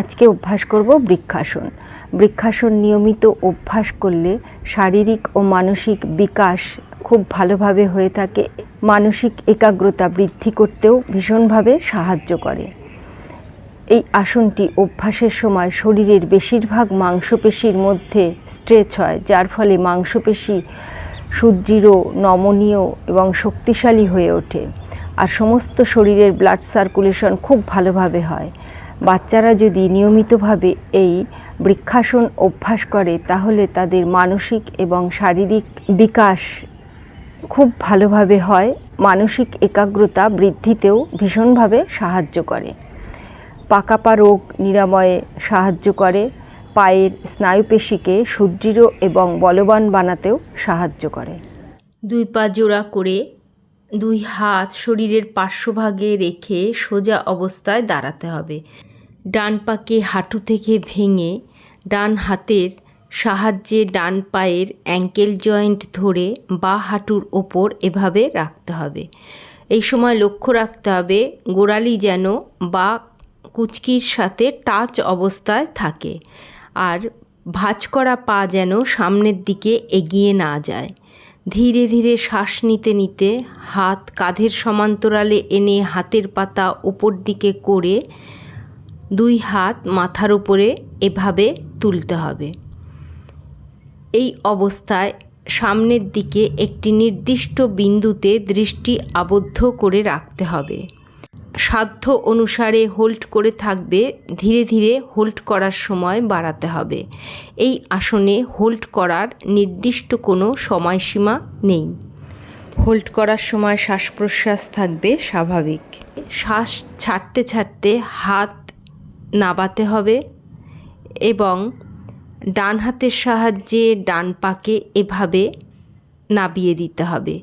আজকে অভ্যাস করব বৃক্ষাসন। বৃক্ষাসন নিয়মিত অভ্যাস করলে শারীরিক ও মানসিক বিকাশ খুব ভালোভাবে হয়ে থাকে। মানসিক একাগ্রতা বৃদ্ধি করতেও ভীষণভাবে সাহায্য করে। এই আসনটি অভ্যাসের সময় শরীরের বেশিরভাগ মাংসপেশির মধ্যে স্ট্রেচ হয়, যার ফলে মাংসপেশি সুদৃঢ়, নমনীয় এবং শক্তিশালী হয়ে ওঠে। আর সমস্ত শরীরের ব্লাড সার্কুলেশন খুব ভালোভাবে হয়। বাচ্চারা যদি নিয়মিতভাবে এই বৃক্ষাসন অভ্যাস করে, তাহলে তাদের মানসিক এবং শারীরিক বিকাশ খুব ভালোভাবে হয়। মানসিক একাগ্রতা বৃদ্ধিতেও ভীষণভাবে সাহায্য করে। পাকাপা রোগ নিরাময়ে সাহায্য করে। পায়ের স্নায়ুপেশিকে সুদৃঢ় এবং বলবান বানাতেও সাহায্য করে। দুই পা জোড়া করে দুই হাত শরীরের পার্শ্বভাগে রেখে সোজা অবস্থায় দাঁড়াতে হবে। ডান পাকে হাঁটু থেকে ভেঙে ডান হাতের সাহায্যে ডান পায়ের অ্যাঙ্কেল জয়েন্ট ধরে বা হাঁটুর ওপর এভাবে রাখতে হবে। এই সময় লক্ষ্য রাখতে হবে, গোড়ালি যেন বা কুচকির সাথে টাচ অবস্থায় থাকে আর ভাঁজ করা পা যেন সামনের দিকে এগিয়ে না যায়। ধীরে ধীরে শ্বাস নিতে নিতে হাত কাঁধের সমান্তরালে এনে হাতের পাতা উপর দিকে করে দুই হাত মাথার উপরে এভাবে তুলতে হবে। এই অবস্থায় সামনের দিকে একটি নির্দিষ্ট বিন্দুতে দৃষ্টি আবদ্ধ করে রাখতে হবে। সাধ্য অনুসারে হোল্ড করে থাকবে, ধীরে ধীরে হোল্ড করার সময় বাড়াতে হবে। এই আসনে হোল্ড করার নির্দিষ্ট কোনো সময়সীমা নেই। হোল্ড করার সময় শ্বাস প্রশ্বাস থাকবে স্বাভাবিক। শ্বাস ছাড়তে ছাড়তে হাত নাবাতে হবে এবং ডান হাতের সাহায্যে ডান পাকে এভাবে নাবিয়ে দিতে হবে।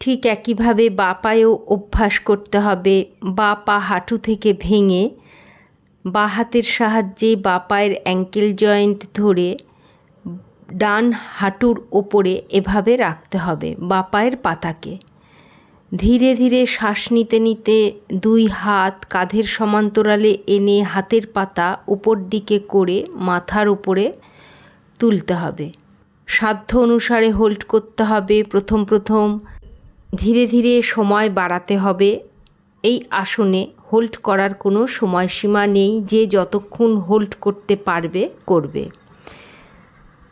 ঠিক একইভাবে বা পায়েও অভ্যাস করতে হবে, বা পা হাঁটু থেকে ভেঙে বা হাতের সাহায্যে বা পায়ের অ্যাঙ্কেল জয়েন্ট ধরে ডান হাঁটুর ওপরে এভাবে রাখতে হবে, বা পায়ের পাতাকে। ধীরে ধীরে শ্বাস নিতে নিতে দুই হাত কাঁধের সমান্তরালে এনে হাতের পাতা উপর দিকে করে মাথার উপরে তুলতে হবে। সাধ্য অনুসারে হোল্ড করতে হবে প্রথম প্রথম। ধীরে ধীরে সময় বাড়াতে হবে। এই আসনে হোল্ড করার কোনো সময়সীমা নেই যে যতক্ষণ হোল্ড করতে পারবে, করবে।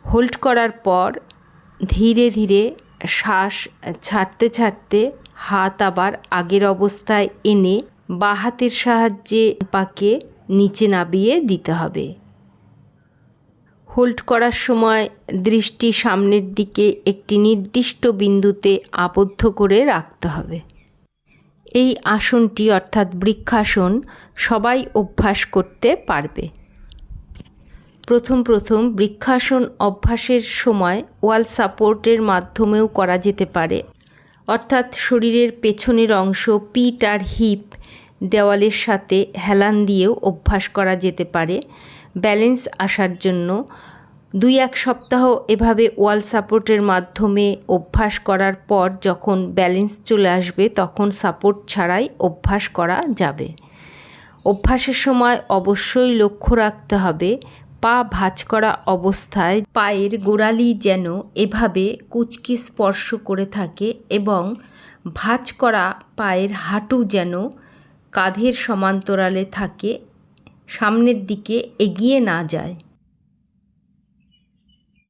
হোল্ড করার পর ধীরে ধীরে শ্বাস ছাড়তে ছাড়তে হাত আবার আগের অবস্থায় এনে বা হাতের সাহায্যে পাকে নিচে নাবিয়ে দিতে হবে। হোল্ড করার সময় দৃষ্টি সামনের দিকে একটি নির্দিষ্ট বিন্দুতে আবদ্ধ করে রাখতে হবে। এই আসনটি অর্থাৎ বৃক্ষাসন সবাই অভ্যাস করতে পারবে। প্রথম প্রথম বৃক্ষাসন অভ্যাসের সময় ওয়াল সাপোর্টের মাধ্যমেও করা যেতে পারে। অর্থাৎ শরীরের পেছনের অংশ পিট আর হিপ দেওয়ালের সাথে হেলান দিয়েও অভ্যাস করা যেতে পারে। ব্যালেন্স আসার জন্য দুই এক সপ্তাহ এভাবে ওয়াল সাপোর্টের মাধ্যমে অভ্যাস করার পর যখন ব্যালেন্স চলে আসবে, তখন সাপোর্ট ছাড়াই অভ্যাস করা যাবে। অভ্যাসের সময় অবশ্যই লক্ষ্য রাখতে হবে পা ভাঁজ করা অবস্থায় পায়ের গোড়ালি যেন এভাবে কুচকি স্পর্শ করে থাকে এবং ভাঁজ করা পায়ের হাঁটু যেন কাঁধের সমান্তরালে থাকে, সামনের দিকে এগিয়ে না যায়।